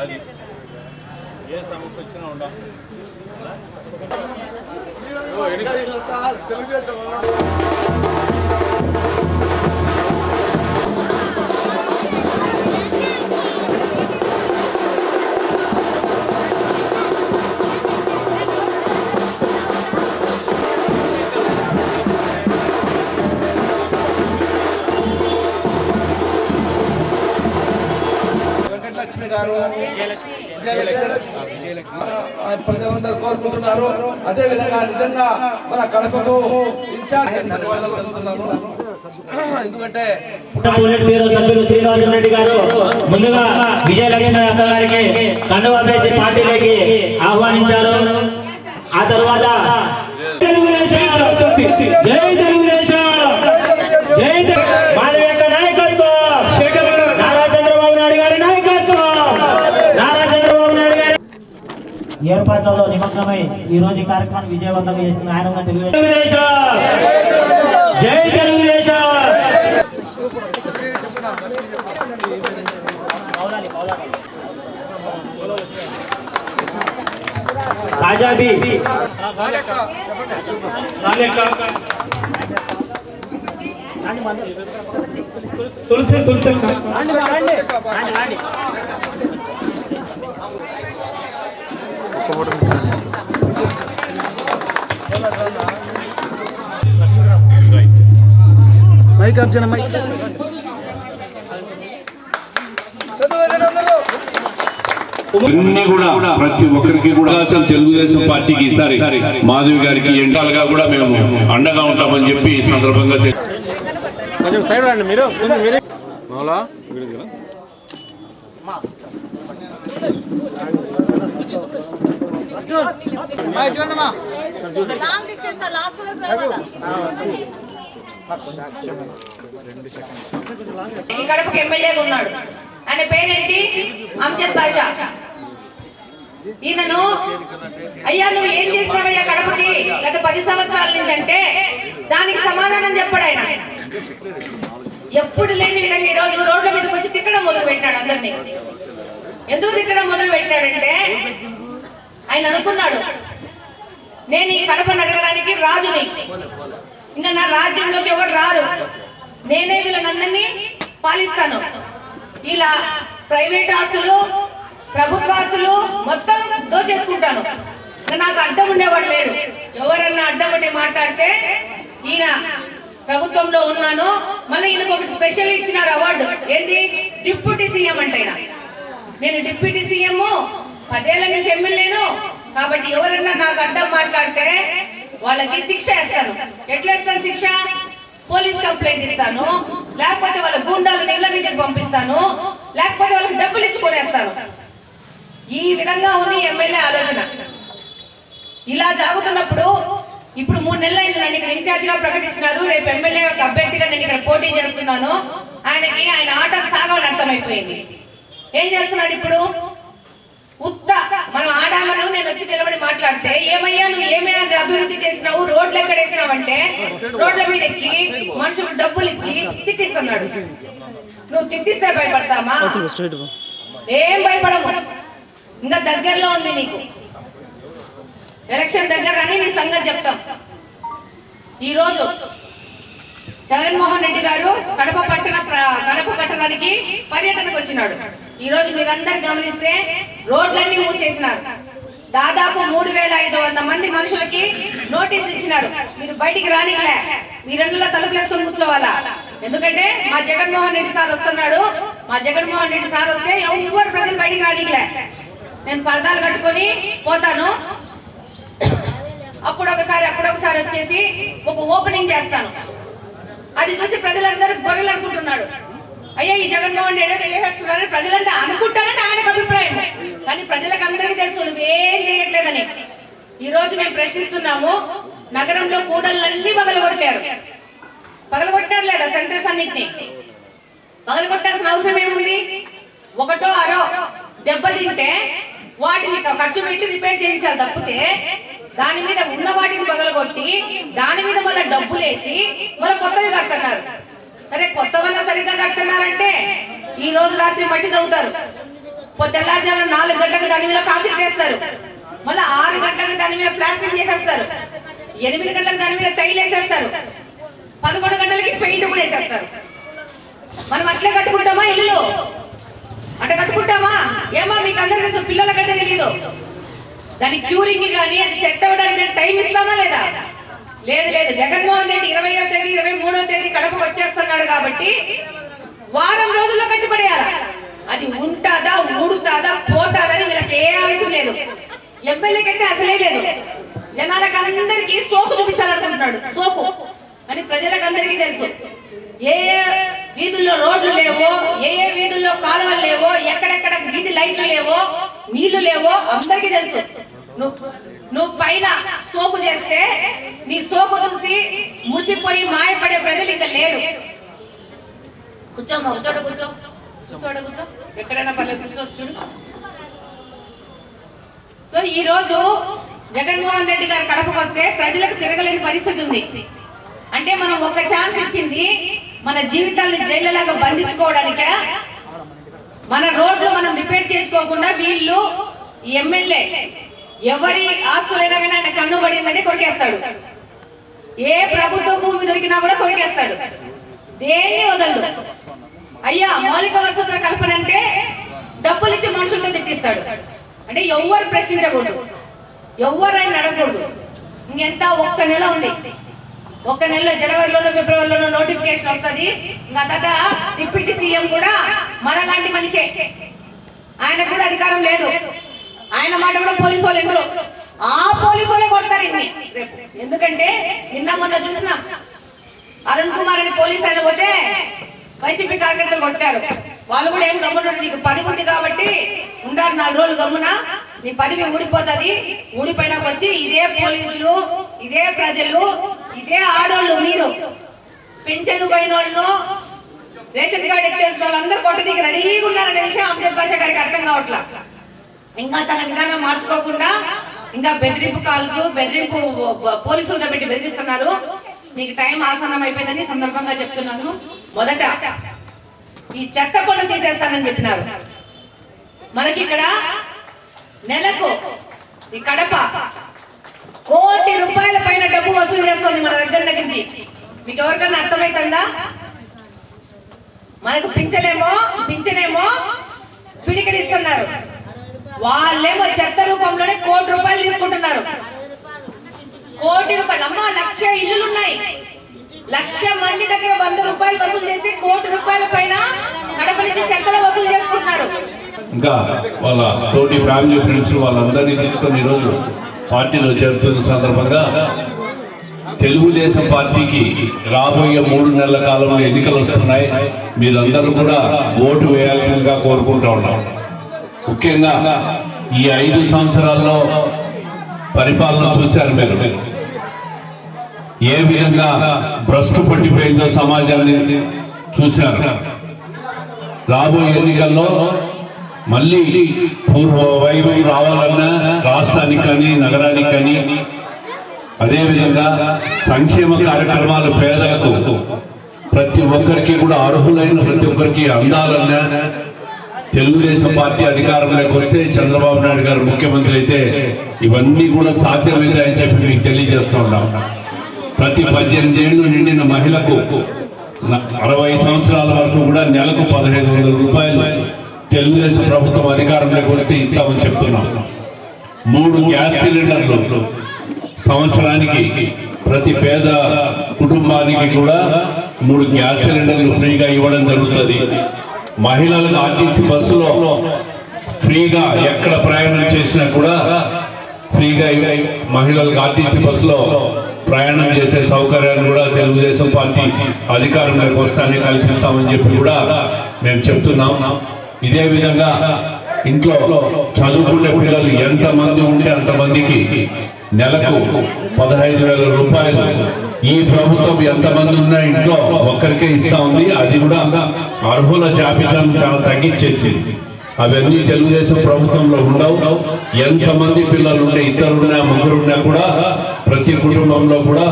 అది ఏ సమస్య వచ్చినా ఉండాలి తెలుగుదేశం ఆ ప్రజలందరూ కోరుకుంటున్నారు. అదే విధంగా నిజంగా మన కడపకు ఇన్ఛార్జ్ ఎందుకంటే సభ్యులు రెడ్డి గారు ముందుగా విజయలక్ష్మి అక్క గారికి కండువా వేసి పార్టీలోకి ఆహ్వానించారు. ఆ తర్వాత జై తెలుగుదేశం జై తెలు- మాధవి యొక్క నాయకత్వం నారా చంద్రబాబు నాయుడు గారి నాయకత్వం నారా చంద్రబాబు నాయుడు గారి ఏర్పాట్లలో నిమగ్నమై ఈ రోజు కార్యక్రమాన్ని విజయవంతంగా చేసిన ఆయన తెలుగుదేశం. జై తెలుగుదేశం! రాజాబి తులసి తులసి. అన్ని కూడా ప్రతి ఒక్కరికి కూడా తెలుగుదేశం పార్టీకి ఈసారి. మాధవి గారికి ఎంటాలుగా కూడా మేము అండగా ఉంటామని చెప్పి ఈ సందర్భంగా తెలి- లాంగ్ డిస్టెన్స్ లాస్ట్ వరకు రావాలా? ఈ గడపకు ఎమ్మెల్యేగా ఉన్నాడు. ఆయన పేరేంటి? అంజద్ బాషా. ఈయనను అయ్యా నువ్వు ఏం చేసినావయ్యా గడపకి? గత పది సంవత్సరాల నుంచి అంటే దానికి సమాధానం చెప్పాడు ఆయన. ఎప్పుడు లేని విధంగా ఈ రోజు రోడ్ల మీదకి వచ్చి తిక్కడం మొదలు పెట్టాడు అందరినీ. ఎందుకు తిక్కడం మొదలు పెట్టాడంటే ఆయన అనుకున్నాడు నేను ఈ కడప నగరానికి రాజుని. ఇంకా నా రాజ్యంలోకి ఎవరు రారు? నేనే వీళ్ళనందరినీ పాలిస్తాను. ఇలా ప్రైవేట్ ఆస్తులు ప్రభుత్వ ఆస్తులు మొత్తం దోచేసుకుంటాను. నాకు అడ్డం ఉండేవాడు లేడు. ఎవరన్నా అడ్డం ఉండి మాట్లాడితే ఈయన ప్రభుత్వంలో ఉన్నాను మళ్ళీ ఈయనకు ఒకటి స్పెషల్ ఇచ్చినారు అవార్డు ఏంది? డిప్యూటీ సీఎం అంటే నేను డిప్యూటీ సీఎం పదేళ్ళ నుంచి ఎమ్మెల్యేను. కాబట్టి ఎవరన్నా నాకు అడ్డం మాట్లాడితే వాళ్ళకి శిక్ష వేస్తాను ఎట్లా ఇస్తాను శిక్ష? పోలీస్ కంప్లైంట్ ఇస్తాను. లేకపోతే వాళ్ళ గుండాలు నీళ్ళ మీదకి పంపిస్తాను. లేకపోతే వాళ్ళకి డబ్బులు ఇచ్చి కొనేస్తాను ఈ విధంగా ఉంది ఎమ్మెల్యే ఆలోచన. ఇలా జరుగుతున్నప్పుడు ఇప్పుడు మూడు నెలలు అయింది నన్ను ఇక్కడ ఇన్ఛార్జ్గా ప్రకటించినారు. రేపు ఎమ్మెల్యే ఒక అభ్యర్థిగా నేను ఇక్కడ పోటీ చేస్తున్నాను. ఆయనకి ఆయన ఆట సాగవని అర్థమైపోయింది. ఏం చేస్తున్నాడు ఇప్పుడు? ఉత్త మనం ఆడామను నేను వచ్చి నిలబడి మాట్లాడితే ఏమయ్యా? అభివృద్ధి చేసినావు రోడ్లు ఎక్కడ వేసినావంటే రోడ్ల మీద ఎక్కి మనుషులు డబ్బులు ఇచ్చి తిట్టిస్తున్నాడు. నువ్వు తిట్టిస్తే భయపడతామా? ఏం భయపడము? ఇంకా దగ్గరలో ఉంది నీకు. ఎలక్షన్ దగ్గర అని నీ సంగతి చెప్తాం. ఈ రోజు జగన్మోహన్ రెడ్డి గారు కడప పట్టణ కడప పట్టణానికి పర్యటనకు వచ్చినాడు. ఈ రోజు మీరందరు గమనిస్తే రోడ్లన్నీ మూసేసినారు. దాదాపు మూడు వేల ఐదు వంద మంది మనుషులకి నోటీస్ ఇచ్చినారు. మీరు బయటికి రానిలే మీరెందులో తలుపులేసుకొని కూర్చోవాలా? ఎందుకంటే మా జగన్మోహన్ రెడ్డి సార్ వస్తున్నాడు. మా జగన్మోహన్ రెడ్డి సార్ వస్తే ఎవరు ప్రజలు బయటికి రానిలే నేను పరదాలు కట్టుకొని పోతాను. అప్పుడు ఒకసారి అప్పుడొకసారి వచ్చేసి ఒక ఓపెనింగ్ చేస్తాను. అది చూసి ప్రజలందరూ గొర్రెలు అనుకుంటున్నాడు అయ్యా ఈ జగన్మోహన్ రెడ్డి ఏదో చేసేస్తున్నారని ప్రజలంటే అనుకుంటారని ఆయనకు అభిప్రాయం. కానీ ప్రజలకు అందరికీ తెలుసు నువ్వేం చేయట్లేదని. ఈ రోజు మేము ప్రశ్నిస్తున్నాము నగరంలో కూడళ్ళన్నీ పగలగొట్టారు. పగలగొట్టారు లేదా సెంటర్స్ అన్నిటిని? పగలగొట్టాల్సిన అవసరం ఏముంది? ఒకటో అరో దెబ్బతింటే వాటిని ఖర్చు పెట్టి రిపేర్ చేయించాలి తప్పితే దాని మీద ఉన్న వాటిని పగలగొట్టి దాని మీద మళ్ళీ డబ్బులేసి మళ్ళీ కొత్తవి కడుతున్నారు. సరే కొత్తవన్నా సరిగ్గా కడుతున్నారంటే ఈ రోజు రాత్రి మట్టి తవ్వుతారు. తెల్లారుజామున నాలుగు గంటలకు దాని మీద కాంక్రీట్ వేస్తారు. మళ్ళీ ఆరు గంటలకు దాని మీద ప్లాస్టిక్ చేసేస్తారు. ఎనిమిది గంటలకు దాని మీద తైలు వేసేస్తారు. పదకొండు గంటలకి పెయింట్ కూడా వేసేస్తారు. మనం అట్లే కట్టుకుంటామా ఇల్లు అట్లా కట్టుకుంటామా? ఏమా మీకు అందరికీ తెలుసు పిల్లల కంటే తెలియదు దాని క్యూరింగ్ కానీ అది సెట్ అవ్వడానికి టైం ఇస్తామా లేదా? లేదు లేదు. జగన్మోహన్ రెడ్డి ఇరవయో తేదీ ఇరవై మూడో తేదీ కడపకు వచ్చేస్తున్నాడు కాబట్టి వారం రోజుల్లో కట్టిపడేయాలి అది ఉంటుందా ఊడుతాదా పోతాదని వీళ్ళకి ఏ ఆలోచన లేదు. ఎమ్మెల్యేకైతే అసలే లేదు. జనాలకు అందరికీ సోకు చూపించాలనుకుంటున్నాడు. సోకు. అని ప్రజలకు అందరికీ తెలుసు. ఏ ఏ వీధుల్లో రోడ్లు లేవో ఏ ఏ వీధుల్లో కాలువలు లేవో ఎక్కడెక్కడ వీధి లైట్లు లేవో నీళ్ళు లేవో అందరికీ తెలుసు. నువ్వు పైన సోకు చేస్తే నీ సోకు చూసి మురిసిపోయి మాయపడే ప్రజలు ఇంకా లేరు. కూర్చోమ్మా కూర్చోడు కూర్చో. కూర్చోడు కూర్చో. ఎక్కడైనా పల్లె కూర్చోవచ్చు సో ఈ రోజు జగన్మోహన్ రెడ్డి గారు కడపకు వస్తే ప్రజలకు తిరగలేని పరిస్థితి ఉంది. అంటే మనం ఒక ఛాన్స్ ఇచ్చింది మన జీవితాన్ని జైలులాగా బంధించుకోవడానికి? మన రోడ్లు మనం రిపేర్ చేసుకోకుండా వీళ్ళు ఎమ్మెల్యే ఎవరి ఆస్తులైనా కానీ ఆయన కన్ను పడిందంటే కొరికేస్తాడు. ఏ ప్రభుత్వ భూమి దొరికినా కూడా కొరికేస్తాడు. దేన్ని వదలదు అయ్యా మౌలిక వసతుల కల్పన అంటే డబ్బులు ఇచ్చి మనుషులతో తిట్టిస్తాడు. అంటే ఎవ్వరు ప్రశ్నించకూడదు. ఎవ్వరు ఆయన అడగకూడదు. ఇంకెంత ఒక్క నెల ఉంది. ఒక్క నెలలో జనవరిలోనో ఫిబ్రవరిలోనో నోటిఫికేషన్ వస్తుంది. ఇంకా తర్వాత డిప్యూటీ సీఎం కూడా మనలాంటి మనిషే. ఆయన కూడా అధికారం లేదు. ఆయన మాట కూడా పోలీసు వాళ్ళు ఆ పోలీసు వాళ్ళే కొడతారు ఇన్ని. ఎందుకంటే నిన్న మొన్న చూసినాం. అరుణ్ కుమార్ అని పోలీస్ ఆయన పోతే వైసీపీ కార్యకర్తలు కొట్టారు. వాళ్ళు కూడా ఏం గమ్మున నీకు పది ఉంది కాబట్టి ఉండాలి నాలుగు రోజులు గమ్మున. నీ పదవి ఊడిపోతుంది. ఊడిపోయినాక వచ్చి ఇదే పోలీసులు ఇదే ప్రజలు ఇదే ఆడోళ్ళు మీరు. పెంచను పోయిన వాళ్ళు రేషన్ కార్డు ఎత్తేసిన వాళ్ళందరూ కొట్టడానికి రెడీగా ఉన్నారనే విషయం అమ్జద్ భాష గారికి అర్థం కావట్లా. ఇంకా తన విధానం మార్చుకోకుండా ఇంకా బెదిరింపు కాల్స్ బెదిరింపు పోలీసులతో పెట్టి బెదిరిస్తున్నారు. నీకు టైం ఆసనం అయిపోయిందని సందర్భంగా చెప్తున్నాను. మొదట ఈ చెత్త పనులు తీసేస్తానని చెప్పినారు. మనకి ఇక్కడ నెలకు ఈ కడప కోటి రూపాయల పైన డబ్బు వసూలు చేస్తుంది మన దగ్గర దగ్గర నుంచి. మీకు ఎవరికన్నా అర్థమవుతుందా మనకు పింఛనేమో పింఛనేమో పిడికిడిస్తున్నారు. వాళ్ళేమో చెత్త రూపంలోనే కోటి రూపాయలు తీసుకుంటున్నారు. కోటి రూపాయలు. అమ్మా లక్ష ఇల్లులు ఉన్నాయి లక్ష మంది దగ్గర వంద రూపాయలు వసూలు చేస్తే కోటి రూపాయల పైన కడప నుంచి చెత్తలు వసూలు చేసుకుంటున్నారు. ఇంకా వాళ్ళ తోటి ఫ్యామిలీ ఫ్రెండ్స్ వాళ్ళందరినీ తీసుకొని ఈరోజు పార్టీలో చేరుతున్న సందర్భంగా తెలుగుదేశం పార్టీకి రాబోయే మూడు నెలల కాలంలో ఎన్నికలు వస్తున్నాయి. మీరందరూ కూడా ఓటు వేయాల్సిందిగా కోరుకుంటా ఉన్నాం. ముఖ్యంగా ఈ ఐదు సంవత్సరాల్లో పరిపాలన చూశారు మీరు. ఏ విధంగా భ్రష్టు పట్టిపోయిందో సమాజాన్ని చూశారు. రాబోయే ఎన్నికల్లో మళ్ళీ పూర్వ వైభవం రావాలన్నా రాష్ట్రానికి కానీ నగరానికి కానీ అదేవిధంగా సంక్షేమ కార్యక్రమాలు పేదలకు ప్రతి ఒక్కరికి కూడా అర్హులైన ప్రతి ఒక్కరికి అందాలన్నా తెలుగుదేశం పార్టీ అధికారంలోకి వస్తే చంద్రబాబు నాయుడు గారు ముఖ్యమంత్రి అయితే ఇవన్నీ కూడా సాధ్యమైందని చెప్పి మీకు తెలియజేస్తూ ఉన్నాం. ప్రతి పద్దెనిమిది ఏళ్ళు నిండిన మహిళకు అరవై సంవత్సరాల వరకు కూడా నెలకు పదహైదు వందల రూపాయలు తెలుగుదేశం ప్రభుత్వం అధికారంలోకి వస్తే ఇస్తామని చెప్తున్నాం. మూడు గ్యాస్ సిలిండర్లు సంవత్సరానికి ప్రతి పేద కుటుంబానికి కూడా మూడు గ్యాస్ సిలిండర్లు ఫ్రీగా ఇవ్వడం జరుగుతుంది. మహిళలకు ఆర్టీసీ బస్సులో ఫ్రీగా ఎక్కడ ప్రయాణం చేసినా కూడా ఫ్రీగా మహిళలకు ఆర్టీసీ బస్సులో ప్రయాణం చేసే సౌకర్యాలు కూడా తెలుగుదేశం పార్టీ అధికారంలోకి వస్తానే కల్పిస్తామని చెప్పి కూడా మేము చెప్తున్నాం. ఇదే విధంగా ఇంట్లో చదువుకునే పిల్లలు ఎంతమంది ఉంటే అంతమందికి నెలకు పదహైదు వేల రూపాయలు. ఈ ప్రభుత్వం ఎంతమంది ఉన్నా ఇంట్లో ఒక్కరికే ఇస్తా ఉంది. అది కూడా అర్హుల జాబితాను చాలా తగ్గించేసింది. అవన్నీ తెలుగుదేశం ప్రభుత్వంలో ఉండవు. ఎంతమంది పిల్లలు ఉంటే ఇద్దరున్నా ముగ్గురున్నా కూడా ప్రతి కుటుంబంలో కూడా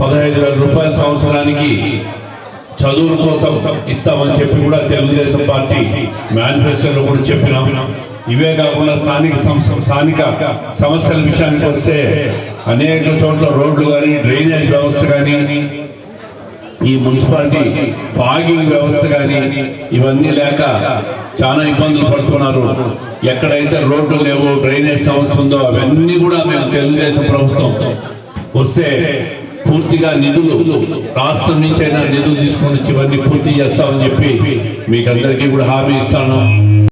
పదహైదు వేల రూపాయల సంవత్సరానికి చదువుల కోసం ఇస్తామని చెప్పి కూడా తెలుగుదేశం పార్టీ మేనిఫెస్టోలో కూడా చెప్పినాం. ఇవే కాకుండా స్థానిక సంస్థ స్థానిక సమస్యల విషయానికి వస్తే అనేక చోట్ల రోడ్లు కానీ డ్రైనేజ్ వ్యవస్థ కానీ ఈ మున్సిపాలిటీ ఫాగింగ్ వ్యవస్థ కానీ ఇవన్నీ లేక చాలా ఇబ్బందులు పడుతున్నారు. ఎక్కడైతే రోడ్లు లేవో డ్రైనేజ్ సమస్య ఉందో అవన్నీ కూడా మేము తెలుగుదేశం ప్రభుత్వం వస్తే పూర్తిగా నిధులు రాష్ట్రం నుంచి అయినా నిధులు తీసుకొని వచ్చి ఇవన్నీ పూర్తి చేస్తామని చెప్పి మీకు అందరికీ కూడా హామీ ఇస్తాను.